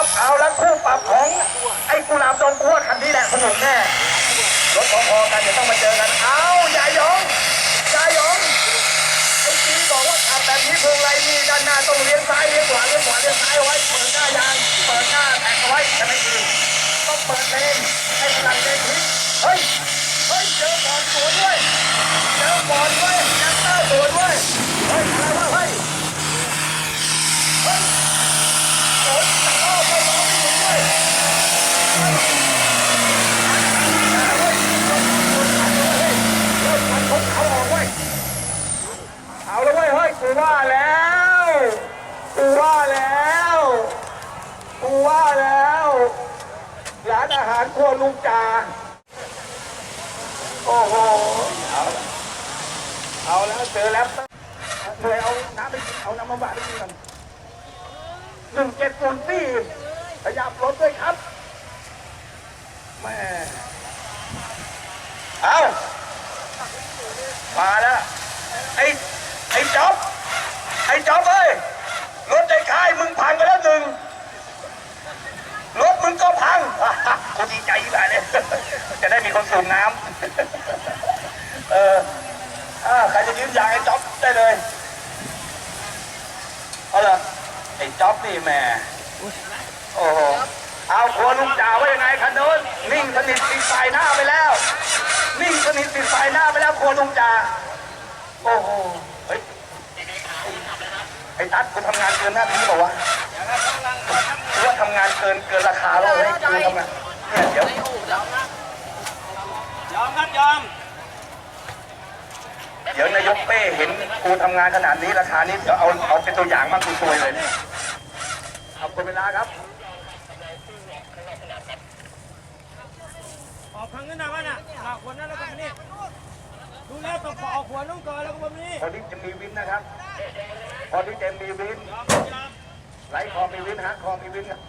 ับเอาละคู่ปรับของไอ้กุหลาบดงกัวคันนี้แหละสนุกแน่ รถพอๆกันเดี๋ยวต้องมาเจอกัน เอาอย่ายองอย่ายองไอ้จีบอกว่าขับแบบนี้พวงไรนี่ด้านหน้าต้องเลี้ยงซ้ายเลี้ยงขวาเลี้ยงขวาเลี้ยงซ้ายเอาไว้ เปิดหน้ายาง เปิดหน้าแตกเอาไว้จะไม่ดีต้องเปิดเลนให้พลังเลนทิ้งเฮ้ย เฮ้ย เจอบอลสวนด้วย เจอบอลด้วยยังเต้าสวนด้วย เฮ้ย อะไรวะเฮ้ย เฮ้ยโอ้ยแต่ก็ไม่ร้องไม่หยุดด้วยเอาออกเว้ยเอาแล้วเว้ยเฮ้ยกู ว่าแล้วกูว่าแล้วกูว่าแล้วร้านอาหารครัวลุงจาโอ้โหเอาละเอาแล้วเจอแล้วเลยเอาน้ำไปเอาน้ำมาบาดไปกินกันหนึ่งเจ็ดศูนย์สี่ขยับรถด้วยครับแม่เอามาแล้วไอ้ไอ้จ๊อบ ไอ้จ๊อบเอ้ยรถในค่ายมึงพังไปแล้วหนึ่งรถมึงก็พังกูดีใจแบบเลยจะได้มีคนสูบน้ำเอออาใครจะยืมยางไอ้จ๊อบได้เลยเอาละไอ้จ๊อบนี่แม่โอ้โหเอาครัวลุงจ่าว่ายังไงคันโน้นนิ่งสนิทติดสายหน้าไปแล้ว นิ่งสนิทติดสายหน้าไปแล้วครัวลุงจ่าโอ้โห ไอ้ตั๊ดกูทำงานเกินหน้าที่เปล่าวะกูว่าทำงานเกินเกินราคาแล้วเฮ้ยกูทำงานเนี่ยเดี๋ยวยอมครับยอม เดี๋ยวนายกเป้เห็นกูทำงานขนาดนี้ราคานี้เดี๋ยวเอาเอาเป็นตัวอย่างมากกูซวยเลยเนี่ยขอบคุณเวลาครับ ออกทางนั้นนะวะน่ะหลักคนนั้นแล้วก็มานี่ ดูแลต้องขอออกหัวน้องก่อนแล้วก็มานี่พอที่จะมีวินนะครับ พอที่จะมีวินยอมยอม ไหลคอมีวินฮะคอมีวินครับ